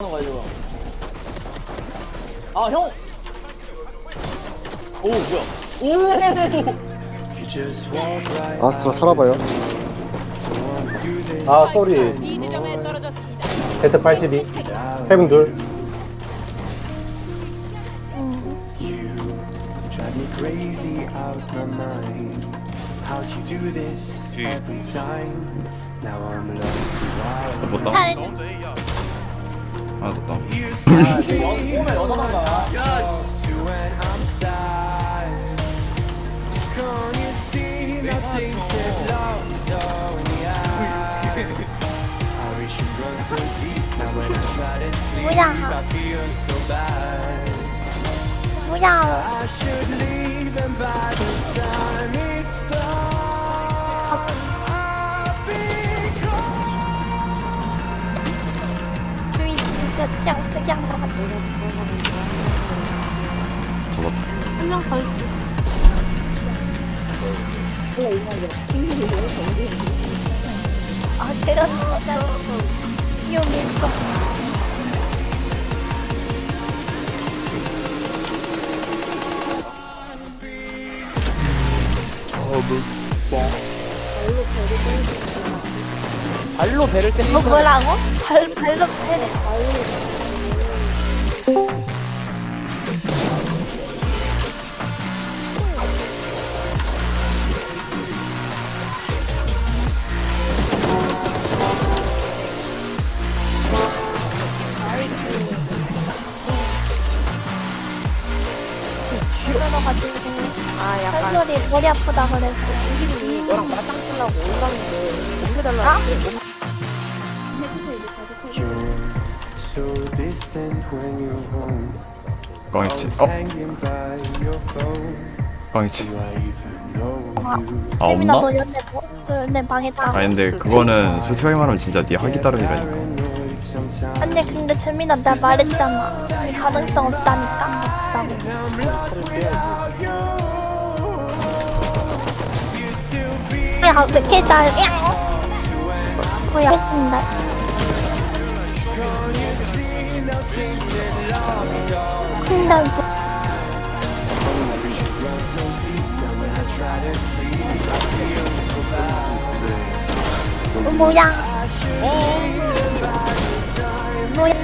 가지고. 아, 형! 오, 뭐야. 오! 아스트라 살아봐요. 아 쏘리 B 지점에 떨어졌습니다. Z 82 헤븐 둘 Drive me crazy out my mind. How'd you do this every time? Now I'm lost without 못다 잘 하나 더 다운 you. Start 오 진짜 취향 특이한 것 같아. 잡았다 한명 더 있어. 아 그런 진짜 위험했어 발로 배를 때리는 뭐 뭐라고? 발, 발로 가지고 아 약간 한솔이 머리 아프다 그래서 너랑 맞짱 뜨려고 올라는데 옮겨달라. 아? You're 꽝이치 어? 꽝이치 아, you? 아 없나? 너 연애 뭐? 너 연애 망했다 아 근데 그거는 솔직하게 말하면 진짜 네 하기 따름이라니까. 아니 근데 재민아 나 말했잖아 가능성 없다니까 없다고 I'm lost without you. You still be 야, 왜 이렇게 날, 야! 뭐야, 했습니다. 큰날 뭐. 어, 뭐야? 뭐야?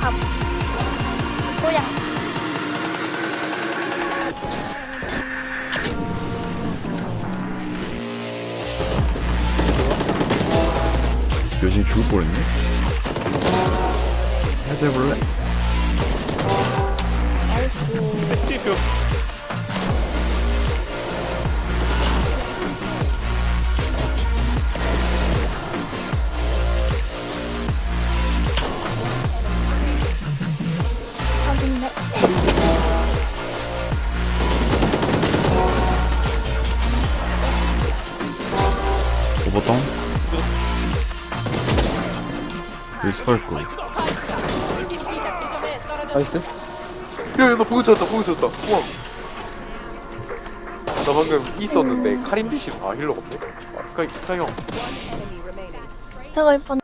밥. 요즘 죽을 뻔했네 해제해볼래? 오버당 스파이크. 나이스. 야, 나 보고 쳤다, 보고 쳤다. 우와. 나 방금 있었는데 카림비시 아 힐러가 없네. 아, 스카이 스카이 형. 저걸 뻔.